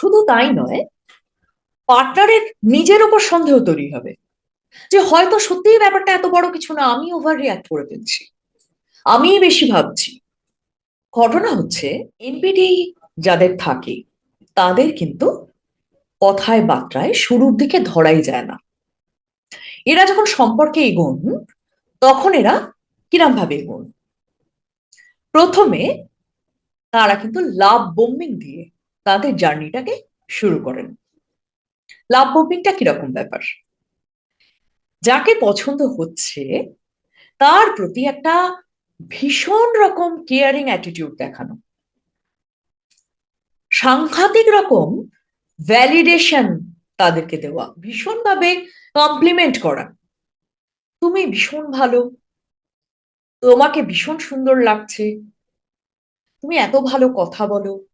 শুধু তাই নয় পার্টনারের নিজের ওপর সন্দেহ তৈরি হবে। যে হয়তো সত্যিই ব্যাপারটা এত বড় কিছু না, আমি ওভার রিয়াক্ট করে ফেলছি। আমি বেশি ভাবছি। ঘটনা হচ্ছে এনপিডি যাদের থাকে, তাদের কিন্তু কথায় বার্তায় শুরুর দিকে ধরাই যায় না। এরা যখন সম্পর্কে এগোন, তখন এরা কিরম ভাবে এগোন? প্রথমে তারা কিন্তু লাভ বোম্বিং দিয়ে তাদের জার্নিটাকে শুরু করেন। লাভ বোম্বিংটা কীরকম ব্যাপার? যাকে পছন্দ হচ্ছে, তার প্রতি একটা ভীষণ রকম কেয়ারিং অ্যাটিটিউড দেখানো। সাংঘাতিক রকম ভ্যালিডেশন তাদেরকে দেওয়া, ভীষণভাবে কমপ্লিমেন্ট করা। তুমি ভীষণ ভালো, তোমাকে ভীষণ সুন্দর লাগছে, তুমি এত ভালো কথা বলো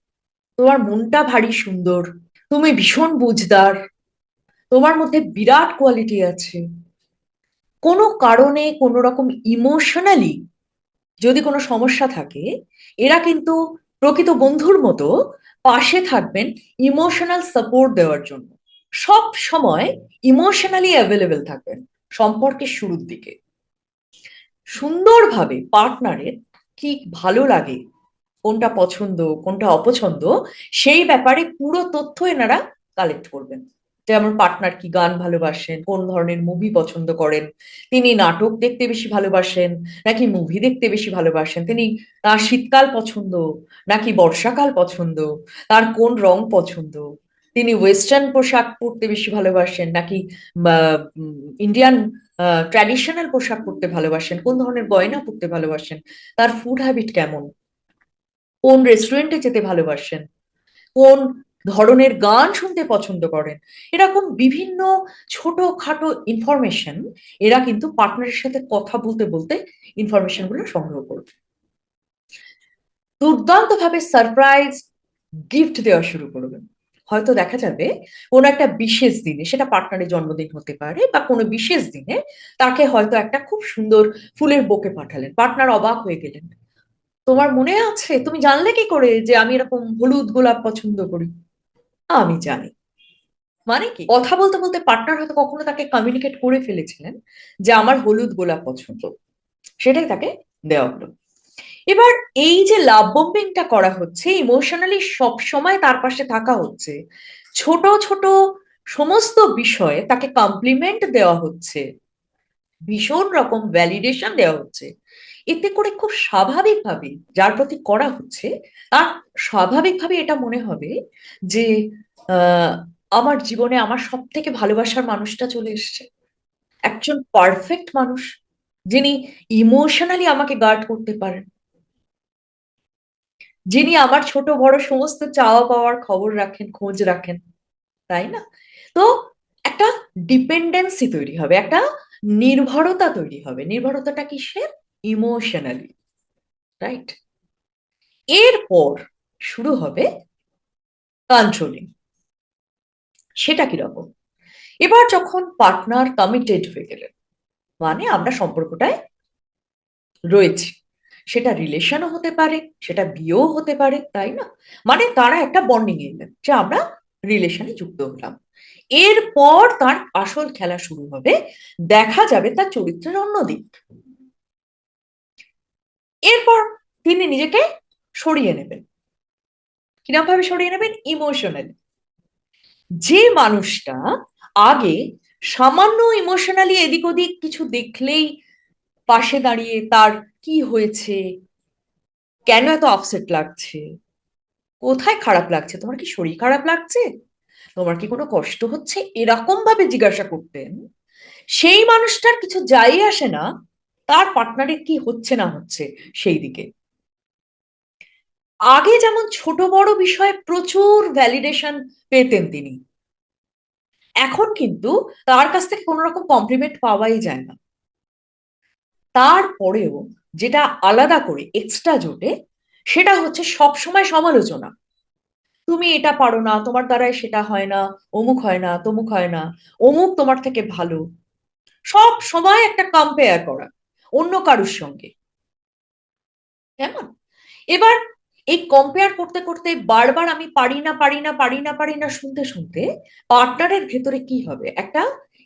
তোমার মনটা ভারী সুন্দর, তুমি ভীষণ বুঝদার, তোমার মধ্যে বিরাট কোয়ালিটি আছে। কোনো কারণে, কোনো রকম ইমোশনালি যদি কোনো সমস্যা থাকে, এরা কিন্তু প্রকৃত বন্ধুর মতো পাশে থাকবেন ইমোশনাল সাপোর্ট দেওয়ার জন্য। সব সময় ইমোশনালি অ্যাভেলেবেল থাকবেন সম্পর্কের শুরুর দিকে। সুন্দরভাবে পার্টনারের কি ভালো লাগে কোনটা পছন্দ, কোনটা অপছন্দ, সেই ব্যাপারে পুরো তথ্য এনারা কালেক্ট করবেন। যেমন পার্টনার কি গান ভালোবাসেন, কোন ধরনের মুভি পছন্দ করেন, তিনি নাটক দেখতে বেশি ভালোবাসেন, নাকি মুভি দেখতে বেশি ভালোবাসেন, তিনি তার শীতকাল পছন্দ, নাকি বর্ষাকাল পছন্দ, তার কোন রং পছন্দ, তিনি ওয়েস্টার্ন পোশাক পরতে বেশি ভালোবাসেন, নাকি ইন্ডিয়ান ট্র্যাডিশনাল পোশাক পরতে ভালোবাসেন, কোন ধরনের গয়না পরতে ভালোবাসেন, তার ফুড হ্যাবিট কেমন কোন রেস্টুরেন্টে যেতে ভালোবাসেন? কোন ধরনের গান শুনতে পছন্দ করেন? এরকম বিভিন্ন ছোটখাটো ইনফরমেশন এরা কিন্তু পার্টনারের সাথে কথা বলতে বলতে ইনফরমেশনগুলো সংগ্রহ করবে। দুর্দান্ত ভাবে সারপ্রাইজ গিফট দেওয়া শুরু করবেন। হয়তো দেখা যাবে কোনো একটা বিশেষ দিনে, সেটা পার্টনারের জন্মদিন হতে পারে বা কোনো বিশেষ দিনে তাকে হয়তো একটা খুব সুন্দর ফুলের বোকে পাঠালেন। পার্টনার অবাক হয়ে গেলেন। তোমার মনে আছে? তুমি জানলে কি করে যে আমি এরকম হলুদ গোলাপ পছন্দ করি? আমি জানি। মানে কি? কথা বলতে বলতে পার্টনার হয়তো কখনো তাকে কমিউনিকেট করে ফেলেছিলেন যে আমার হলুদ গোলাপ পছন্দ। সেটাই তাকে দেওয়া হলো। এবার এই যে লাভ বোম্বিংটা করা হচ্ছে ইমোশনালি সব সময় তার পাশে থাকা হচ্ছে, ছোট ছোট সমস্ত বিষয়ে তাকে কমপ্লিমেন্ট দেওয়া হচ্ছে ভীষণ রকম ভ্যালিডেশন দেওয়া হচ্ছে। এতে করে খুব স্বাভাবিকভাবে যার প্রতি করা হচ্ছে, তার স্বাভাবিকভাবে এটা মনে হবে যে আমার জীবনে আমার সব থেকে ভালোবাসার মানুষটা চলে এসছে। একজন পারফেক্ট মানুষ যিনি ইমোশনালি আমাকে গার্ড করতে পারেন। যিনি আমার ছোট, বড় সমস্ত চাওয়া পাওয়ার খবর রাখেন, খোঁজ রাখেন, তাই না? তো একটা ডিপেন্ডেন্সি তৈরি হবে, একটা নির্ভরতা তৈরি হবে। নির্ভরতাটা কিসের? ইমোশনালি রাইট এরপর শুরু হবে কন্ট্রোলিং সেটা কীরকম? এবার যখন পার্টনার কমিটেড হয়ে গেলেন মানে আমরা সম্পর্কটায় রয়েছি। সেটা রিলেশনও হতে পারে, সেটা বিয়েও হতে পারে, তাই না? মানে তারা একটা বন্ডিং এলেন যে আমরা রিলেশনে যুক্ত হলাম। এরপর তার আসল খেলা শুরু হবে, দেখা যাবে তার চরিত্রের অন্য দিক। এরপর তিনি নিজেকে সরিয়ে নেবেন। কিরম ভাবে সরিয়ে নেবেন? ইমোশনালি যে মানুষটা আগে সামান্য ইমোশনালি এদিক ওদিক কিছু দেখলেই পাশে দাঁড়িয়ে তার কি হয়েছে, কেন এত আপসেট লাগছে কোথায় খারাপ লাগছে? তোমার কি শরীর খারাপ লাগছে? তোমার কি কোনো কষ্ট হচ্ছে? এরকম ভাবে জিজ্ঞাসা করতেন। সেই মানুষটার কিছু যাই আসে না, তার পার্টনারের কি হচ্ছে না হচ্ছে সেই দিকে। আগে যেমন ছোট বড় বিষয়ে প্রচুর ভ্যালিডেশন পেতেন তিনি। এখন কিন্তু তার কাছ থেকে কোনো রকম কমপ্লিমেন্ট পাওয়াই যায় না। তারপরেও যেটা আলাদা করে এক্সট্রা জোটে সেটা হচ্ছে সব সময় সমালোচনা। তুমি এটা পারো না, তোমার দ্বারাই সেটা হয় না, অমুক হয় না, তমুক হয় না, অমুক তোমার থেকে ভালো। সব সময় একটা কম্পেয়ার করা, অন্য কারুর সঙ্গে। কেমন? এবার এই কম্পেয়ার করতে করতে বারবার আমি পারি না পারি না পারি না পারি না শুনতে শুনতে পার্টনারের ভেতরে কি হবে? একটা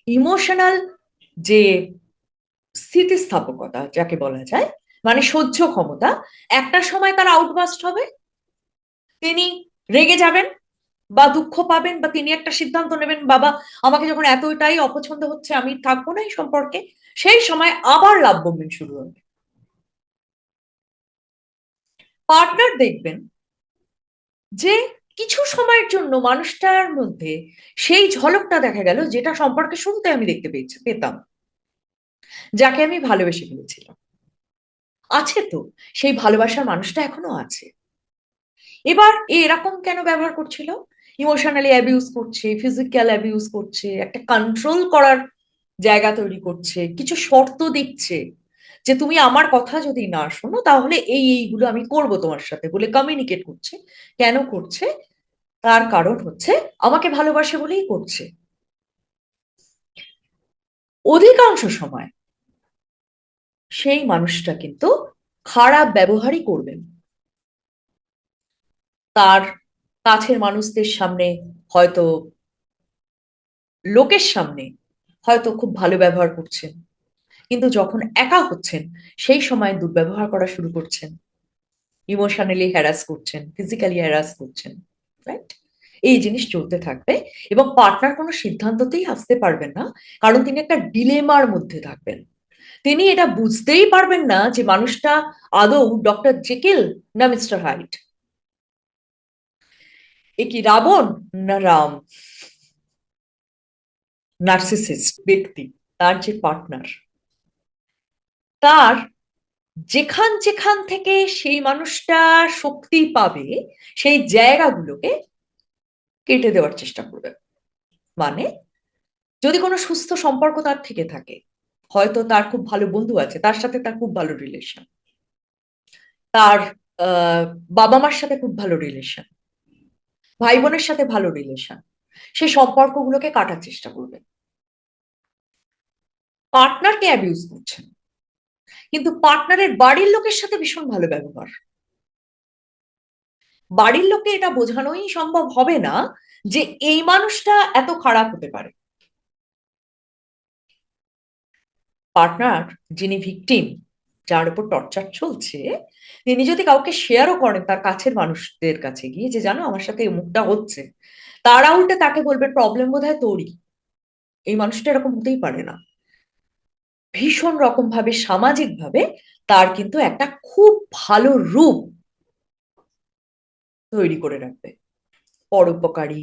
ইমোশনাল যে স্থিতিস্থাপকতা, যাকে বলা যায় মানে সহ্য ক্ষমতা, একটা সময় তার আউটবাস্ট হবে, তিনি রেগে যাবেন বা দুঃখ পাবেন বা তিনি একটা সিদ্ধান্ত নেবেন, বাবা, আমাকে যখন এতটাই অপছন্দ হচ্ছে, আমি থাকব না এই সম্পর্কে, সেই সময় আবার লাভ বোম্বিং শুরু হবে। পার্টনার দেখবেন যে কিছু সময়ের জন্য মানুষটার মধ্যে সেই ঝলকটা দেখা গেল, যেটা সম্পর্কে শুনতে আমি দেখতে পেয়েছি, পেতাম, যাকে আমি ভালোবেসে ফেলেছিলাম। আছে তো, সেই ভালোবাসার মানুষটা এখনও আছে। এবার এরকম কেন ব্যবহার করছিল? ইমোশনালি অ্যাবিউজ করছে ফিজিক্যাল অ্যাবিউজ করছে, একটা কন্ট্রোল করার জায়গা তৈরি করছে, কিছু শর্ত দিচ্ছে যে তুমি আমার কথা যদি না শোনো, তাহলে এই এইগুলো আমি করব তোমার সাথে বলে কমিউনিকেট করছে। কেন করছে? তার কারণ হচ্ছে আমাকে ভালোবাসে বলেই করছে। অধিকাংশ সময় সেই মানুষটা কিন্তু খারাপ ব্যবহারই করবেন তার কাছের মানুষদের সামনে হয়তো, লোকের সামনে হয়তো খুব ভালো ব্যবহার করছেন। কিন্তু যখন একা হচ্ছেন, সেই সময় দুর্ব্যবহার করা শুরু করছেন। ইমোশনালি হ্যারাস করছেন ফিজিক্যালি হ্যারাস করছেন রাইট এই জিনিস চলতে থাকবে এবং পার্টনার কোনো সিদ্ধান্ততেই আসতে পারবেন না। কারণ তিনি একটা ডিলেমার মধ্যে থাকবেন। তিনি এটা বুঝতেই পারবেন না যে মানুষটা আদৌ ডক্টর জেকেল না মিস্টার হাইট। এ কি রাবণ না রাম? নার্সিসিস্ট ব্যক্তি, তার যে পার্টনার। তার যেখান যেখান থেকে সেই মানুষটা শক্তি পাবে, সেই জায়গাগুলোকে কেটে দেওয়ার চেষ্টা করবে। মানে যদি কোনো সুস্থ সম্পর্ক তার থেকে থাকে হয়তো তার খুব ভালো বন্ধু আছে, তার সাথে তার খুব ভালো রিলেশন তার বাবা মার সাথে খুব ভালো রিলেশন ভাই বোনের সাথে ভালো রিলেশন সে সম্পর্কগুলোকে কাটার চেষ্টা করবে। পার্টনারকে অ্যাবিউজ করছেন কিন্তু পার্টনারের বাড়ির লোকের সাথে ভীষণ ভালো ব্যবহার। বাড়ির লোককে এটা বোঝানোই সম্ভব হবে না যে এই মানুষটা এত খারাপ হতে পারে। পার্টনার যিনি ভিকটিম যার উপর টর্চার চলছে, তিনি যদি কাউকে শেয়ারও করেন তার কাছের মানুষদের কাছে গিয়ে যে, জানো, আমার সাথে এই মুখটা হচ্ছে। তারা উল্টে তাকে বলবে প্রবলেম বোধ হয় তোরই। এই মানুষটা এরকম হতেই পারে না। ভীষণ রকম ভাবে সামাজিক ভাবে তার কিন্তু একটা খুব ভালো রূপ তৈরি করে রাখবে। পরোপকারী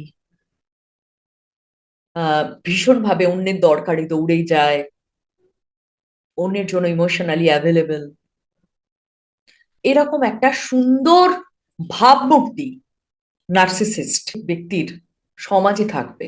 ভীষণ ভাবে অন্যের দরকারি দৌড়েই যায় অন্যের জন্য ইমোশনালি অ্যাভেলেবেল এরকম একটা সুন্দর ভাবমূর্তি নার্সিসিস্ট ব্যক্তির সমাজে থাকবে।